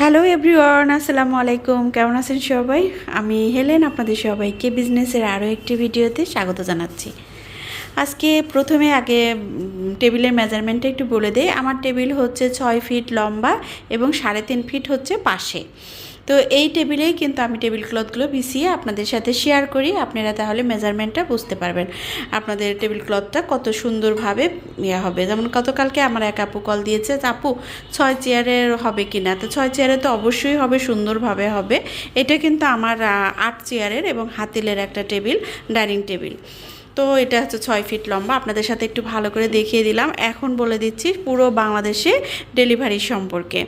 Hello everyone আসসালামু আলাইকুম। কেমন আছেন সবাই? আমি হেলেন, আপনাদের সবাইকে বিজনেসের আরও একটি ভিডিওতে স্বাগত জানাচ্ছি। আজকে প্রথমে আগে টেবিলের মেজারমেন্টটা একটু বলে দেয় আমার টেবিল হচ্ছে ছয় ফিট লম্বা এবং সাড়ে তিন ফিট হচ্ছে পাশে। তো এই টেবিলেই কিন্তু আমি টেবিল ক্লথগুলো বিছিয়ে আপনাদের সাথে শেয়ার করি। আপনারা তাহলে মেজারমেন্টটা বুঝতে পারবেন। আপনাদের টেবিল ক্লথটা কত সুন্দরভাবে ইয়ে হবে। যেমন গতকালকে আমার এক আপু কল দিয়েছে আপু, ছয় চেয়ারের হবে কি না তো ছয় চেয়ারে তো অবশ্যই হবে, সুন্দরভাবে হবে। এটা কিন্তু আমার আট চেয়ারের এবং হাতিলের একটা টেবিল, ডাইনিং টেবিল। তো এটা হচ্ছে ছয় ফিট লম্বা। আপনাদের সাথে একটু ভালো করে দেখিয়ে দিলাম। এখন বলে দিচ্ছি পুরো বাংলাদেশে ডেলিভারি সম্পর্কে।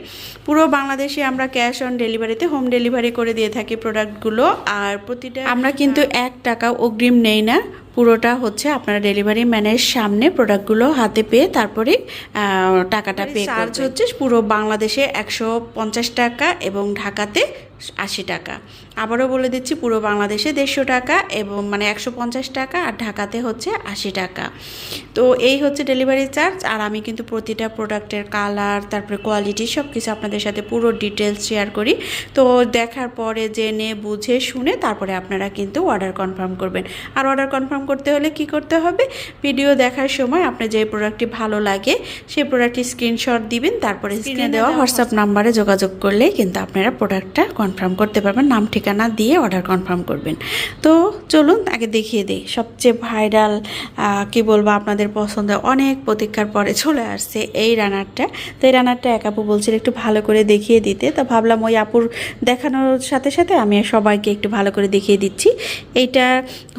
পুরো বাংলাদেশে আমরা ক্যাশ অন ডেলিভারিতে হোম ডেলিভারি করে দিয়ে থাকি প্রোডাক্টগুলো। আর প্রতিটা আমরা কিন্তু এক টাকা অগ্রিম নেই না। পুরোটা হচ্ছে আপনারা ডেলিভারি ম্যানের সামনে প্রোডাক্টগুলো হাতে পেয়ে তারপরে টাকাটা পে চার্জ হচ্ছে পুরো বাংলাদেশে একশো পঞ্চাশ টাকা এবং ঢাকাতে আশি টাকা। আবারও বলে দিচ্ছি পুরো বাংলাদেশে দেড়শো টাকা এবং মানে একশো পঞ্চাশ টাকা আর ঢাকাতে হচ্ছে আশি টাকা। তো এই হচ্ছে ডেলিভারি চার্জ আর আমি কিন্তু প্রতিটা প্রোডাক্টের কালার তারপরে কোয়ালিটি সব কিছু আপনাদের সাথে পুরো ডিটেলস শেয়ার করি। তো দেখার পরে জেনে বুঝে শুনে তারপরে আপনারা কিন্তু অর্ডার কনফার্ম করবেন। আর অর্ডার কনফার্ম করতে হলে কি করতে হবে? ভিডিও দেখার সময় আপনার যে প্রোডাক্টটি ভালো লাগে সেই প্রোডাক্টটি স্ক্রিনশট দিবেন তারপরে স্ক্রিনে দেওয়া হোয়াটসঅ্যাপ নাম্বারে যোগাযোগ করলেই কিন্তু আপনারা প্রোডাক্টটা কনফার্ম করতে পারবেন। নাম ঠিকানা দিয়ে অর্ডার কনফার্ম করবেন। তো চলুন আগে দেখিয়ে দিই। সবচেয়ে ভাইরাল কি বলব আপনাদের পছন্দ অনেক প্রতীক্ষার পরে চলে আসছে এই রানারটা তো এই রানারটা এক আপু বলছিল একটু ভালো করে দেখিয়ে দিতে। তো ভাবলাম ওই আপুর দেখানোর সাথে সাথে আমি সবাইকে একটু ভালো করে দেখিয়ে দিচ্ছি। এইটা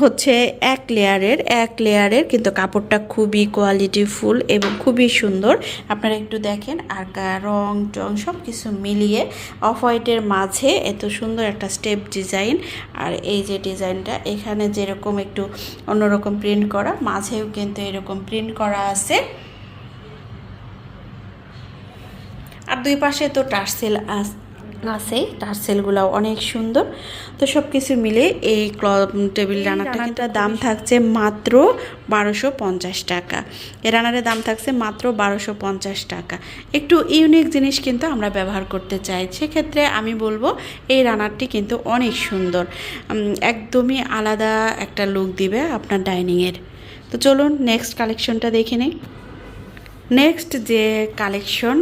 হচ্ছে এক লেয়ারের, এক লেয়ারের, কিন্তু কাপড়টা খুবই কোয়ালিটিফুল এবং খুবই সুন্দর। আপনারা একটু দেখেন আর রং, টং সব কিছু মিলিয়ে অফ হোয়াইটের মাঝে এত সুন্দর একটা স্টেপ ডিজাইন আর এই যে ডিজাইনটা, এখানে যেরকম একটু অন্যরকম প্রিন্ট করা, মাঝেও কিন্তু এরকম প্রিন্ট করা আছে। আর দুই পাশে তো টার্সেল আস- আছে টার্সেলগুলো অনেক সুন্দর। তো সব কিছু মিলে এই ক্লথ টেবিল রানারটা দাম থাকছে মাত্র বারোশো পঞ্চাশ টাকা। এই রানারের দাম থাকছে মাত্র বারোশো পঞ্চাশ টাকা। একটু ইউনিক জিনিস কিন্তু আমরা ব্যবহার করতে চাই। সেক্ষেত্রে আমি বলব এই রানারটি কিন্তু অনেক সুন্দর। একদমই আলাদা একটা লুক দিবে আপনার ডাইনিংয়ের তো চলুন নেক্সট কালেকশনটা দেখে নিই। নেক্সট যে কালেকশন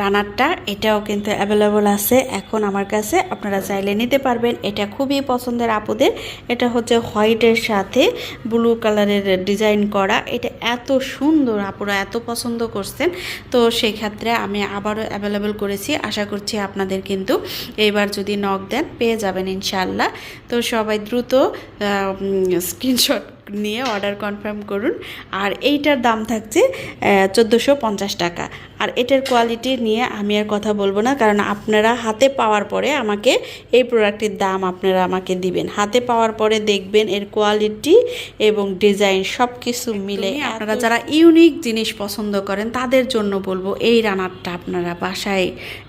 রানারটা এটাও কিন্তু অ্যাভেলেবল আছে এখন আমার কাছে। আপনারা চাইলে নিতে পারবেন। এটা খুবই পছন্দের আপুদের। এটা হচ্ছে হোয়াইটের সাথে ব্লু কালারের ডিজাইন করা। এটা এত সুন্দর, আপুরা এত পছন্দ করছেন। তো সেই ক্ষেত্রে আমি আবারও অ্যাভেলেবল করেছি। আশা করছি আপনাদের কিন্তু এইবার যদি নক দেন, পেয়ে যাবেন ইনশাল্লাহ তো সবাই দ্রুত স্ক্রিনশট নিয়ে অর্ডার কনফার্ম করুন। আর এইটার দাম থাকছে চোদ্দোশো টাকা। আর এটার কোয়ালিটি নিয়ে আমি আর কথা বলব না কারণ আপনারা হাতে পাওয়ার পরে আমাকে এই প্রোডাক্টের দাম আপনারা আমাকে দিবেন। হাতে পাওয়ার পরে দেখবেন এর কোয়ালিটি এবং ডিজাইন সব কিছু মিলে আপনারা যারা ইউনিক জিনিস পছন্দ করেন তাদের জন্য বলব এই রানারটা আপনারা বাসায়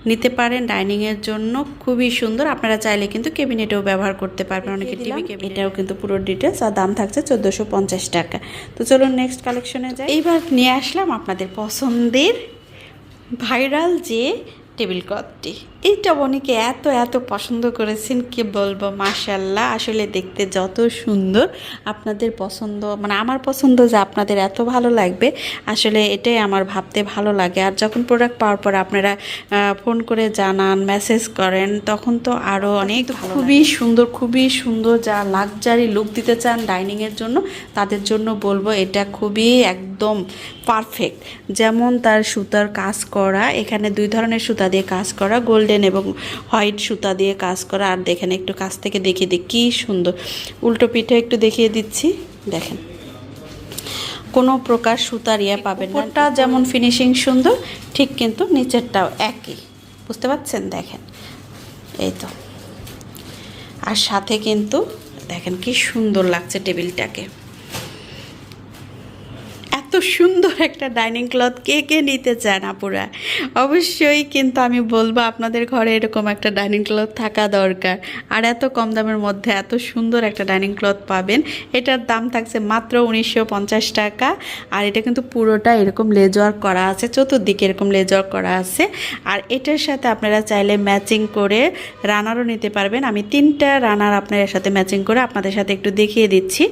নিতে পারেন ডাইনিংয়ের জন্য খুবই সুন্দর। আপনারা চাইলে কিন্তু কেবিনেটেও ব্যবহার করতে পারবেন অনেকে টিভি এটাও কিন্তু পুরো ডিটেলস আর দাম থাকছে চোদ্দোশো পঞ্চাশ টাকা। তো চলুন নেক্সট কালেকশনে যাই। এইবার নিয়ে আসলাম আপনাদের পছন্দের ভাইরাল যে টেবিল ক্লথটি এইটা অনেকে এত এত পছন্দ করেছেন কি বলব? মাশাল্লাহ আসলে দেখতে যত সুন্দর। আপনাদের পছন্দ মানে আমার পছন্দ যে আপনাদের এত ভালো লাগবে আসলে এটাই আমার ভাবতে ভালো লাগে। আর যখন প্রোডাক্ট পাওয়ার পর আপনারা ফোন করে জানান মেসেজ করেন তখন তো আরও অনেক খুবই সুন্দর খুবই সুন্দর যা লাক্সারি লুক দিতে চান ডাইনিংয়ের জন্য তাদের জন্য বলব এটা খুবই একদম পারফেক্ট যেমন তার সুতার কাজ করা এখানে দুই ধরনের সুতা দিয়ে কাজ করা গোল্ডেন এবং হোয়াইট সুতা দিয়ে কাজ করা। আর দেখেন একটু কাছ থেকে দেখিয়ে দিই কী সুন্দর। উল্টো পিঠে একটু দেখিয়ে দিচ্ছি দেখেন। কোনো প্রকার সুতার ইয়ে পাবেন না। ওটা যেমন ফিনিশিং সুন্দর ঠিক কিন্তু নিচেরটাও একই। বুঝতে পারছেন? দেখেন। এই তো। আর সাথে কিন্তু দেখেন কি সুন্দর লাগছে টেবিলটাকে। সুন্দর একটা ডাইনিং ক্লথ কে কে নিতে চান আপুরা? অবশ্যই কিন্তু আমি বলব আপনাদের ঘরে এরকম একটা ডাইনিং ক্লথ থাকা দরকার। আর এত কম দামের মধ্যে এত সুন্দর একটা ডাইনিং ক্লথ পাবেন। এটার দাম থাকছে মাত্র উনিশশো পঞ্চাশ টাকা। আর এটা কিন্তু পুরোটা এরকম লেজওয়ার্ক করা আছে, চতুর্দিকে এরকম লেজওয়ার্ক করা আছে। আর এটার সাথে আপনারা চাইলে ম্যাচিং করে রানারও নিতে পারবেন। আমি তিনটা রানার আপনার সাথে ম্যাচিং করে আপনাদের সাথে একটু দেখিয়ে দিচ্ছি।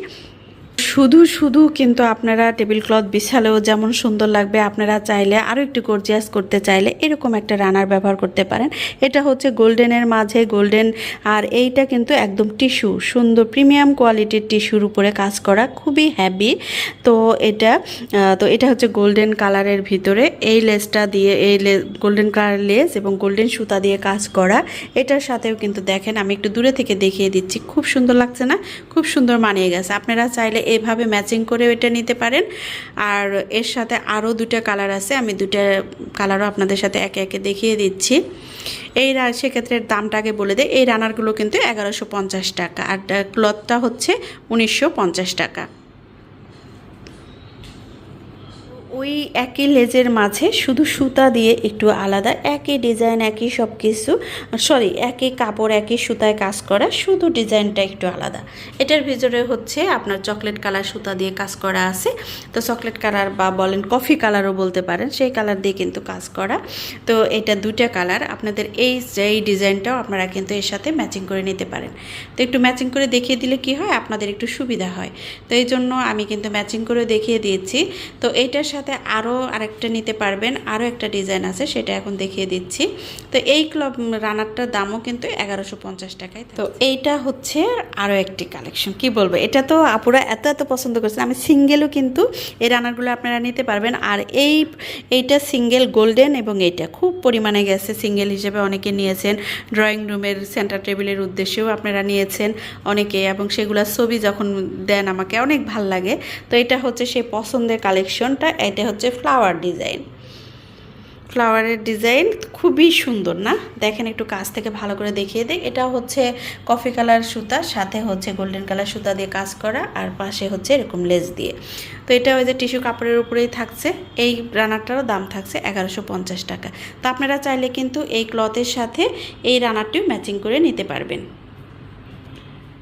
শুধু শুধু কিন্তু আপনারা টেবিল ক্লথ বিছালেও যেমন সুন্দর লাগবে, আপনারা চাইলে আরও একটু গর্জিয়াস করতে চাইলে এরকম একটা রানার ব্যবহার করতে পারেন। এটা হচ্ছে গোল্ডেনের মাঝে, গোল্ডেন, আর এইটা কিন্তু একদম টিস্যু, সুন্দর প্রিমিয়াম কোয়ালিটির টিস্যুর উপরে কাজ করা, খুবই হ্যাভি তো এটা তো এটা হচ্ছে গোল্ডেন কালারের ভিতরে, এই লেসটা দিয়ে, এই গোল্ডেন কালার লেস এবং গোল্ডেন সুতা দিয়ে কাজ করা। এটার সাথেও কিন্তু দেখেন, আমি একটু দূরে থেকে দেখিয়ে দিচ্ছি, খুব সুন্দর লাগছে না? খুব সুন্দর মানিয়ে গেছে। আপনারা চাইলে এইভাবে ম্যাচিং করে এটা নিতে পারেন। আর এর সাথে আরও দুটা কালার আছে, আমি দুটা কালারও আপনাদের সাথে একে একে দেখিয়ে দিচ্ছি। এই সেক্ষেত্রে দামটা আগে বলে দেয় এই রানারগুলো কিন্তু এগারোশো টাকা, আর ক্লথটা হচ্ছে উনিশশো পঞ্চাশ টাকা। ওই একই লেজের মাঝে শুধু সুতা দিয়ে একটু আলাদা, একই ডিজাইন, একই সব কিছু সরি একই কাপড়, একই সুতায় কাজ করা, শুধু ডিজাইনটা একটু আলাদা। এটার ভিতরে হচ্ছে আপনার চকলেট কালার সুতা দিয়ে কাজ করা আছে। তো চকলেট কালার বা বলেন কফি কালারও বলতে পারেন, সেই কালার দিয়ে কিন্তু কাজ করা। তো এটা দুটা কালার আপনাদের এই এই ডিজাইনটাও আপনারা কিন্তু এর সাথে ম্যাচিং করে নিতে পারেন। তো একটু ম্যাচিং করে দেখিয়ে দিলে কি হয়? আপনাদের একটু সুবিধা হয়। তো এই জন্য আমি কিন্তু ম্যাচিং করে দেখিয়ে দিয়েছি। তো এইটার সাথে আরও আরেকটা নিতে পারবেন আরও একটা ডিজাইন আছে সেটা এখন দেখিয়ে দিচ্ছি। তো এই ক্লব রানারটার দামও কিন্তু এগারোশো পঞ্চাশ টাকায় তো এইটা হচ্ছে আরও একটি কালেকশন। কি বলব? এটা তো আপুরা এত এত পছন্দ করছেন। আমি সিঙ্গেলও কিন্তু এই রানারগুলো আপনারা নিতে পারবেন। আর এই এইটা সিঙ্গেল গোল্ডেন এবং এইটা খুব পরিমাণে গেছে সিঙ্গেল হিসেবে অনেকে নিয়েছেন। ড্রয়িং রুমের সেন্টার টেবিলের উদ্দেশ্যেও আপনারা নিয়েছেন অনেকে এবং সেগুলো ছবি যখন দেন আমাকে অনেক ভালো লাগে। তো এটা হচ্ছে সেই পছন্দের কালেকশনটা এটা হচ্ছে ফ্লাওয়ার ডিজাইন ফ্লাওয়ারের ডিজাইন খুবই সুন্দর, না? দেখেন একটু কাছ থেকে ভালো করে দেখিয়ে দিই। এটা হচ্ছে কফি কালার সুতা, সাথে হচ্ছে গোল্ডেন কালার সুতা দিয়ে কাজ করা, আর পাশে হচ্ছে এরকম লেস দিয়ে। তো এটা ওই যে টিস্যু কাপড়ের উপরেই থাকছে। এই রানারটারও দাম থাকছে এগারোশো টাকা। তো আপনারা চাইলে কিন্তু এই ক্লথের সাথে এই রানারটিও ম্যাচিং করে নিতে পারবেন।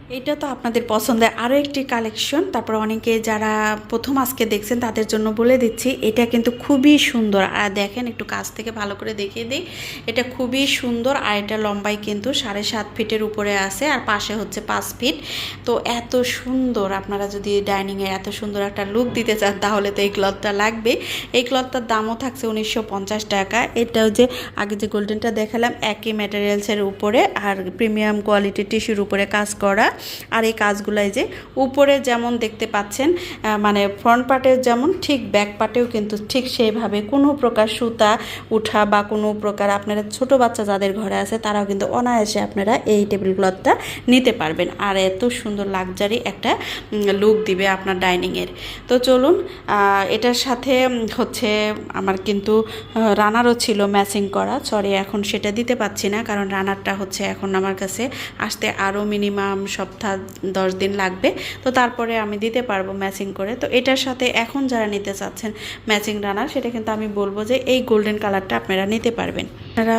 এটা তো আপনাদের পছন্দের আরও একটি কালেকশন তারপর অনেকে যারা প্রথম আজকে দেখছেন, তাদের জন্য বলে দিচ্ছি, এটা কিন্তু খুবই সুন্দর। আর দেখেন, একটু কাছ থেকে ভালো করে দেখিয়ে দিই। এটা খুবই সুন্দর আর এটা লম্বাই কিন্তু সাড়ে সাত ফিটের উপরে আছে আর পাশে হচ্ছে পাঁচ ফিট। তো এত সুন্দর আপনারা যদি ডাইনিংয়ে এত সুন্দর একটা লুক দিতে চান, তাহলে তো এই ক্লথটা লাগবে। এই ক্লথটার দামও থাকছে উনিশশো পঞ্চাশ টাকা। এটাও যে আগে যে গোল্ডেনটা দেখালাম, একই ম্যাটেরিয়ালসের উপরে আর প্রিমিয়াম কোয়ালিটির টিস্যুর উপরে কাজ করা। আর এই কাজগুলাই যে উপরে যেমন দেখতে পাচ্ছেন মানে ফ্রন্ট পার্টের যেমন ঠিক ব্যাক পার্টেও কিন্তু ঠিক সেইভাবে কোনো প্রকার সুতা, উঠা বা কোনো প্রকার আপনারা ছোট বাচ্চা যাদের ঘরে আছে তারাও কিন্তু অনায়াসে আপনারা এই টেবিল ক্লথটা নিতে পারবেন। আর এত সুন্দর লাক্সারি একটা লুক দিবে আপনার ডাইনিংয়ের তো চলুন এটার সাথে হচ্ছে আমার কিন্তু রানারও ছিল ম্যাচিং করা। সরি এখন সেটা দিতে পাচ্ছি না কারণ রানারটা হচ্ছে এখন আমার কাছে আসতে আরও মিনিমাম সপ্তাহ দশ দিন লাগবে। তো তারপরে আমি দিতে পারব ম্যাচিং করে। তো এটার সাথে এখন যারা নিতে চাচ্ছেন ম্যাচিং রানার, সেটা কিন্তু আমি বলব যে এই গোল্ডেন কালারটা আপনারা নিতে পারবেন। আপনারা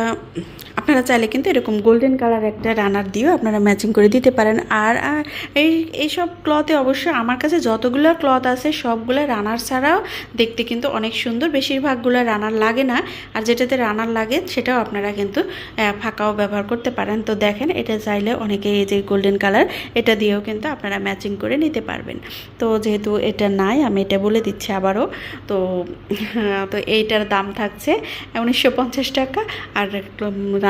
আপনারা চাইলে কিন্তু এরকম গোল্ডেন কালার একটা রানার দিয়েও আপনারা ম্যাচিং করে দিতে পারেন। আর এই, এইসব ক্লথে অবশ্য আমার কাছে যতগুলো ক্লথ আছে, সবগুলো রানার ছাড়াও দেখতে কিন্তু অনেক সুন্দর। বেশিরভাগগুলো রানার লাগে না। আর যেটাতে রানার লাগে, সেটাও আপনারা কিন্তু ফাঁকাও ব্যবহার করতে পারেন। তো দেখেন, এটা চাইলে অনেকে এই যে গোল্ডেন কালার এটা দিয়েও কিন্তু আপনারা ম্যাচিং করে নিতে পারবেন। তো যেহেতু এটা নাই, আমি এটা বলে দিচ্ছি আবারও। তো তো এইটার দাম থাকছে উনিশশো পঞ্চাশ টাকা। আর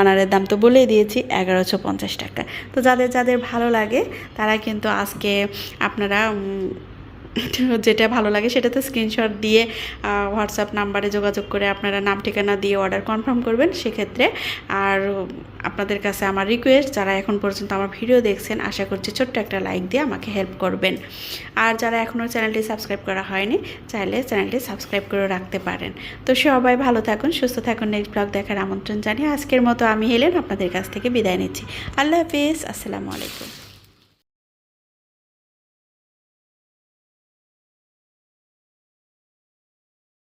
রানারের দাম তো বলেই দিয়েছি, এগারোশো পঞ্চাশ টাকা। তো যাদের যাদের ভালো লাগে, তারা কিন্তু আজকে আপনারা যেটা ভালো লাগে সেটাতে স্ক্রিনশট দিয়ে হোয়াটসঅ্যাপ নাম্বারে যোগাযোগ করে আপনারা নাম ঠিকানা দিয়ে অর্ডার কনফার্ম করবেন সেক্ষেত্রে। আর আপনাদের কাছে আমার রিকোয়েস্ট যারা এখন পর্যন্ত আমার ভিডিও দেখছেন, আশা করছি ছোট্ট একটা লাইক দিয়ে আমাকে হেল্প করবেন। আর যারা এখনও চ্যানেলটি সাবস্ক্রাইব করা হয়নি, চাইলে চ্যানেলটি সাবস্ক্রাইব করে রাখতে পারেন। তো সবাই ভালো থাকুন, সুস্থ থাকুন। নেক্সট ব্লগ দেখার আমন্ত্রণ জানিয়ে আজকের মতো আমি হেলেন, আপনাদের কাছ থেকে বিদায় নিচ্ছি। আল্লাহ হাফিজ, আসসালামু আলাইকুম।